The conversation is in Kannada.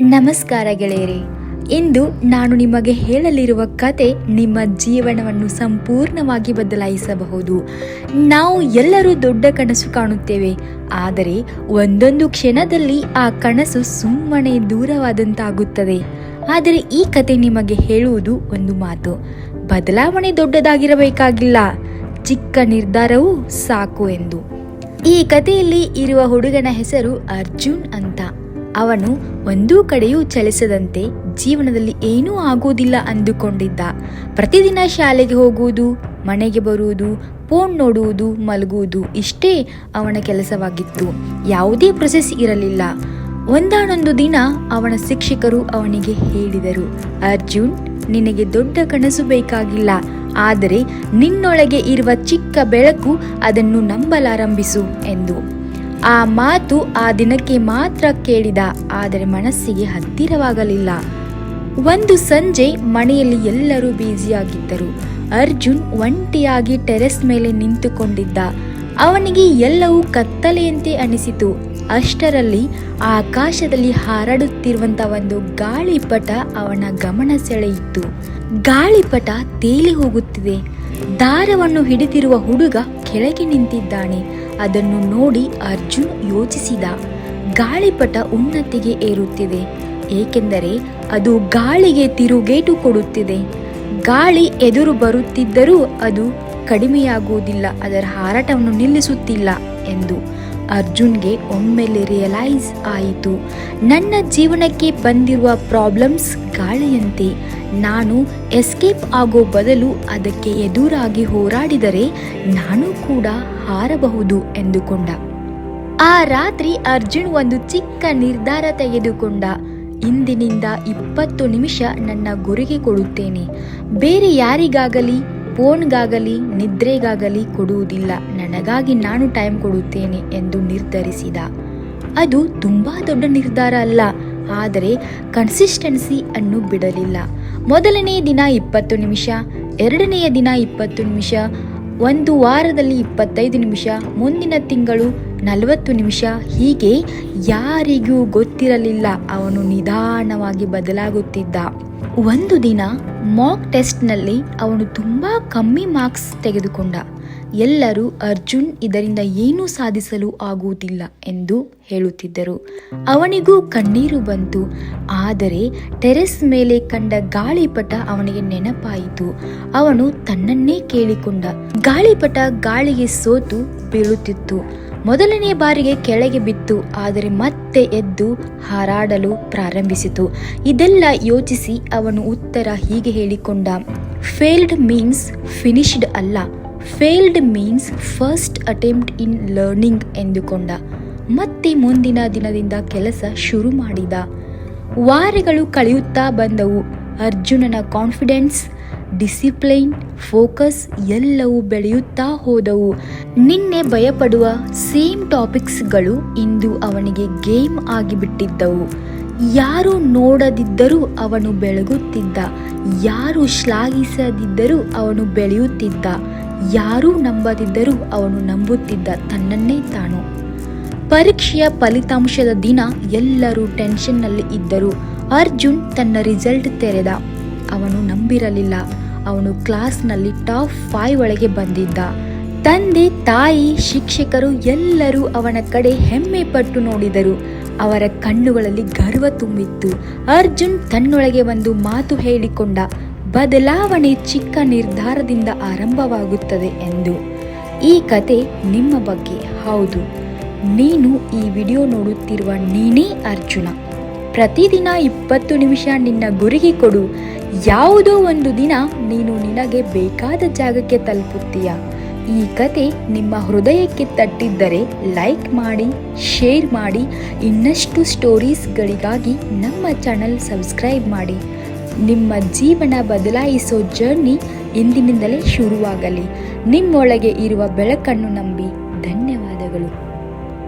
ನಮಸ್ಕಾರ ಗೆಳೆಯರೇ. ಇಂದು ನಾನು ನಿಮಗೆ ಹೇಳಲಿರುವ ಕತೆ ನಿಮ್ಮ ಜೀವನವನ್ನು ಸಂಪೂರ್ಣವಾಗಿ ಬದಲಾಯಿಸಬಹುದು. ನಾವು ಎಲ್ಲರೂ ದೊಡ್ಡ ಕನಸು ಕಾಣುತ್ತೇವೆ. ಆದರೆ ಒಂದೊಂದು ಕ್ಷಣದಲ್ಲಿ ಆ ಕನಸು ಸುಮ್ಮನೆ ದೂರವಾದಂತಾಗುತ್ತದೆ. ಆದರೆ ಈ ಕತೆ ನಿಮಗೆ ಹೇಳುವುದು ಒಂದು ಮಾತು. ಬದಲಾವಣೆ ದೊಡ್ಡದಾಗಿರಬೇಕಾಗಿಲ್ಲ. ಚಿಕ್ಕ ನಿರ್ಧಾರವೂ ಸಾಕು ಎಂದು. ಈ ಕಥೆಯಲ್ಲಿ ಇರುವ ಹುಡುಗನ ಹೆಸರು ಅರ್ಜುನ್ ಅಂತ. ಅವನು ಒಂದೂ ಕಡೆಯೂ ಚಲಿಸದಂತೆ ಜೀವನದಲ್ಲಿ ಏನೂ ಆಗುವುದಿಲ್ಲ ಅಂದುಕೊಂಡಿದ್ದ. ಪ್ರತಿದಿನ ಶಾಲೆಗೆ ಹೋಗುವುದು, ಮನೆಗೆ ಬರುವುದು ಫೋನ್ ನೋಡುವುದು, ಮಲಗುವುದು ಇಷ್ಟೇ ಅವನ ಕೆಲಸವಾಗಿತ್ತು. ಯಾವುದೇ ಪ್ರೊಸೆಸ್ ಇರಲಿಲ್ಲ. ಒಂದಾನೊಂದು ದಿನ ಅವನ ಶಿಕ್ಷಕರು ಅವನಿಗೆ ಹೇಳಿದರು, ಅರ್ಜುನ್, ನಿನಗೆ ದೊಡ್ಡ ಕನಸು ಬೇಕಾಗಿಲ್ಲ. ಆದರೆ ನಿನ್ನೊಳಗೆ ಇರುವ ಚಿಕ್ಕ ಬೆಳಕು ಅದನ್ನು ನಂಬಲಾರಂಭಿಸು ಎಂದು. ಆ ಮಾತು ಆ ದಿನಕ್ಕೆ ಮಾತ್ರ ಕೇಳಿದ, ಆದರೆ ಮನಸ್ಸಿಗೆ ಹತ್ತಿರವಾಗಲಿಲ್ಲ. ಒಂದು ಸಂಜೆ ಮನೆಯಲ್ಲಿ ಎಲ್ಲರೂ ಬ್ಯುಸಿಯಾಗಿದ್ದರು. ಅರ್ಜುನ್ ಒಂಟಿಯಾಗಿ ಟೆರೆಸ್ ಮೇಲೆ ನಿಂತುಕೊಂಡಿದ್ದ. ಅವನಿಗೆ ಎಲ್ಲವೂ ಕತ್ತಲೆಯಂತೆ ಅನಿಸಿತು. ಅಷ್ಟರಲ್ಲಿ ಆಕಾಶದಲ್ಲಿ ಹಾರಾಡುತ್ತಿರುವಂಥ ಒಂದು ಗಾಳಿಪಟ ಅವನ ಗಮನ ಸೆಳೆಯಿತು. ಗಾಳಿಪಟ ತೇಲಿ ಹೋಗುತ್ತಿದೆ. ದಾರವನ್ನು ಹಿಡಿದಿರುವ ಹುಡುಗ ಕೆಳಗೆ ನಿಂತಿದ್ದಾನೆ. ಅದನ್ನು ನೋಡಿ ಅರ್ಜುನ್ ಯೋಚಿಸಿದ. ಗಾಳಿಪಟ ಉನ್ನತಿಗೆ ಏರುತ್ತಿದೆ. ಏಕೆಂದರೆ ಅದು ಗಾಳಿಗೆ ತಿರುಗೇಟು ಕೊಡುತ್ತಿದೆ. ಗಾಳಿ ಎದುರು ಬರುತ್ತಿದ್ದರೂ ಅದು ಕಡಿಮೆಯಾಗುವುದಿಲ್ಲ, ಅದರ ಹಾರಾಟವನ್ನು ನಿಲ್ಲಿಸುತ್ತಿಲ್ಲ ಎಂದು ಅರ್ಜುನ್ಗೆ ಒಮ್ಮೆಲೆ ರಿಯಲೈಸ್ ಆಯಿತು. ನನ್ನ ಜೀವನಕ್ಕೆ ಬಂದಿರುವ ಪ್ರಾಬ್ಲಮ್ಸ್ ಗಾಳಿಯಂತೆ. ನಾನು ಎಸ್ಕೇಪ್ ಆಗೋ ಬದಲು ಅದಕ್ಕೆ ಎದುರಾಗಿ ಹೋರಾಡಿದರೆ ನಾನು ಕೂಡ ಹಾರಬಹುದು ಎಂದುಕೊಂಡ. ಆ ರಾತ್ರಿ ಅರ್ಜುನ್ ಒಂದು ಚಿಕ್ಕ ನಿರ್ಧಾರ ತೆಗೆದುಕೊಂಡ. ಇಂದಿನಿಂದ ಇಪ್ಪತ್ತು ನಿಮಿಷ ನನ್ನ ಗುರಿಗೆ ಕೊಡುತ್ತೇನೆ. ಬೇರೆ ಯಾರಿಗಾಗಲಿ, ಫೋನ್ಗಾಗಲಿ, ನಿದ್ರೆಗಾಗಲಿ ಕೊಡುವುದಿಲ್ಲ. ನನಗಾಗಿ ನಾನು ಟೈಮ್ ಕೊಡುತ್ತೇನೆ ಎಂದು ನಿರ್ಧರಿಸಿದ. ಅದು ತುಂಬ ದೊಡ್ಡ ನಿರ್ಧಾರ ಅಲ್ಲ. ಆದರೆ ಕನ್ಸಿಸ್ಟೆನ್ಸಿ ಅನ್ನು ಬಿಡಲಿಲ್ಲ. ಮೊದಲನೆಯ ದಿನ ಇಪ್ಪತ್ತು ನಿಮಿಷ, ಎರಡನೆಯ ದಿನ ಇಪ್ಪತ್ತು ನಿಮಿಷ, ಒಂದು ವಾರದಲ್ಲಿ ಇಪ್ಪತ್ತೈದು ನಿಮಿಷ, ಮುಂದಿನ ತಿಂಗಳು ನಲವತ್ತು ನಿಮಿಷ. ಹೀಗೆ ಯಾರಿಗೂ ಗೊತ್ತಿರಲಿಲ್ಲ ಅವನು ನಿಧಾನವಾಗಿ ಬದಲಾಗುತ್ತಿದ್ದ. ಒಂದು ದಿನ ಮಾಕ್ ಟೆಸ್ಟ್ನಲ್ಲಿ ಅವನು ತುಂಬಾ ಕಮ್ಮಿ ಮಾರ್ಕ್ಸ್ ತೆಗೆದುಕೊಂಡ. ಎಲ್ಲರೂ ಅರ್ಜುನ್ ಇದರಿಂದ ಏನೂ ಸಾಧಿಸಲು ಆಗುವುದಿಲ್ಲ ಎಂದು ಹೇಳುತ್ತಿದ್ದರು. ಅವನಿಗೂ ಕಣ್ಣೀರು ಬಂತು. ಆದರೆ ಟೆರೆಸ್ ಮೇಲೆ ಕಂಡ ಗಾಳಿಪಟ ಅವನಿಗೆ ನೆನಪಾಯಿತು. ಅವನು ತನ್ನನ್ನೇ ಕೇಳಿಕೊಂಡ. ಗಾಳಿಪಟ ಗಾಳಿಗೆ ಸೋತು ಬೀಳುತ್ತಿತ್ತು. ಮೊದಲನೇ ಬಾರಿಗೆ ಕೆಳಗೆ ಬಿತ್ತು. ಆದರೆ ಮತ್ತೆ ಎದ್ದು ಹಾರಾಡಲು ಪ್ರಾರಂಭಿಸಿತು. ಇದೆಲ್ಲ ಯೋಚಿಸಿ ಅವನು ಉತ್ತರ ಹೀಗೆ ಹೇಳಿಕೊಂಡ. ಫೇಲ್ಡ್ ಮೀನ್ಸ್ ಫಿನಿಶ್ಡ್ ಅಲ್ಲ. Failed means first attempt in learning ಎಂದುಕೊಂಡ. ಮತ್ತೆ ಮುಂದಿನ ದಿನದಿಂದ ಕೆಲಸ ಶುರು ಮಾಡಿದ. ವಾರಗಳು ಕಳೆಯುತ್ತಾ ಬಂದವು. ಅರ್ಜುನನ ಕಾನ್ಫಿಡೆನ್ಸ್ ಡಿಸಿಪ್ಲೈನ್ ಫೋಕಸ್ ಎಲ್ಲವೂ ಬೆಳೆಯುತ್ತಾ ಹೋದವು. ನಿನ್ನೆ ಭಯಪಡುವ ಸೇಮ್ ಟಾಪಿಕ್ಸ್ಗಳು ಇಂದು ಅವನಿಗೆ ಗೇಮ್ ಆಗಿಬಿಟ್ಟಿದ್ದವು. ಯಾರು ನೋಡದಿದ್ದರೂ ಅವನು ಬೆಳಗುತ್ತಿದ್ದ. ಯಾರು ಶ್ಲಾಘಿಸದಿದ್ದರೂ ಅವನು ಬೆಳೆಯುತ್ತಿದ್ದ. ಯಾರೂ ನಂಬದಿದ್ದರೂ ಅವನು ನಂಬುತ್ತಿದ್ದ ತನ್ನನ್ನೇ ತಾನು. ಪರೀಕ್ಷೆಯ ಫಲಿತಾಂಶದ ದಿನ ಎಲ್ಲರೂ ಟೆನ್ಷನ್ನಲ್ಲಿ ಇದ್ದರು. ಅರ್ಜುನ್ ತನ್ನ ರಿಸಲ್ಟ್ ತೆರೆದ. ಅವನು ನಂಬಿರಲಿಲ್ಲ. ಅವನು ಕ್ಲಾಸ್ನಲ್ಲಿ ಟಾಪ್ ಫೈವ್ ಒಳಗೆ ಬಂದಿದ್ದ. ತಂದೆ, ತಾಯಿ, ಶಿಕ್ಷಕರು ಎಲ್ಲರೂ ಅವನ ಕಡೆ ಹೆಮ್ಮೆ ಪಟ್ಟು ನೋಡಿದರು. ಅವರ ಕಣ್ಣುಗಳಲ್ಲಿ ಗರ್ವ ತುಂಬಿತ್ತು. ಅರ್ಜುನ್ ತನ್ನೊಳಗೆ ಒಂದು ಮಾತು ಹೇಳಿಕೊಂಡ. ಬದಲಾವಣೆ ಚಿಕ್ಕ ನಿರ್ಧಾರದಿಂದ ಆರಂಭವಾಗುತ್ತದೆ ಎಂದು. ಈ ಕತೆ ನಿಮ್ಮ ಬಗ್ಗೆ ಹೌದು. ನೀನು ಈ ವಿಡಿಯೋ ನೋಡುತ್ತಿರುವ ನೀನೇ ಅರ್ಜುನ. ಪ್ರತಿದಿನ ಇಪ್ಪತ್ತು ನಿಮಿಷ ನಿನ್ನ ಗುರಿಗೆ ಕೊಡು. ಯಾವುದೋ ಒಂದು ದಿನ ನೀನು ನಿನಗೆ ಬೇಕಾದ ಜಾಗಕ್ಕೆ ತಲುಪುತ್ತೀಯ. ಈ ಕತೆ ನಿಮ್ಮ ಹೃದಯಕ್ಕೆ ತಟ್ಟಿದ್ದರೆ ಲೈಕ್ ಮಾಡಿ, ಶೇರ್ ಮಾಡಿ, ಇನ್ನಷ್ಟು ಸ್ಟೋರೀಸ್ಗಳಿಗಾಗಿ ನಮ್ಮ ಚಾನಲ್ ಸಬ್ಸ್ಕ್ರೈಬ್ ಮಾಡಿ. ನಿಮ್ಮ ಜೀವನ ಬದಲಾಯಿಸೋ ಜರ್ನಿ ಇಂದಿನಿಂದಲೇ ಶುರುವಾಗಲಿ. ನಿಮ್ಮೊಳಗೆ ಇರುವ ಬೆಳಕನ್ನು ನಂಬಿ.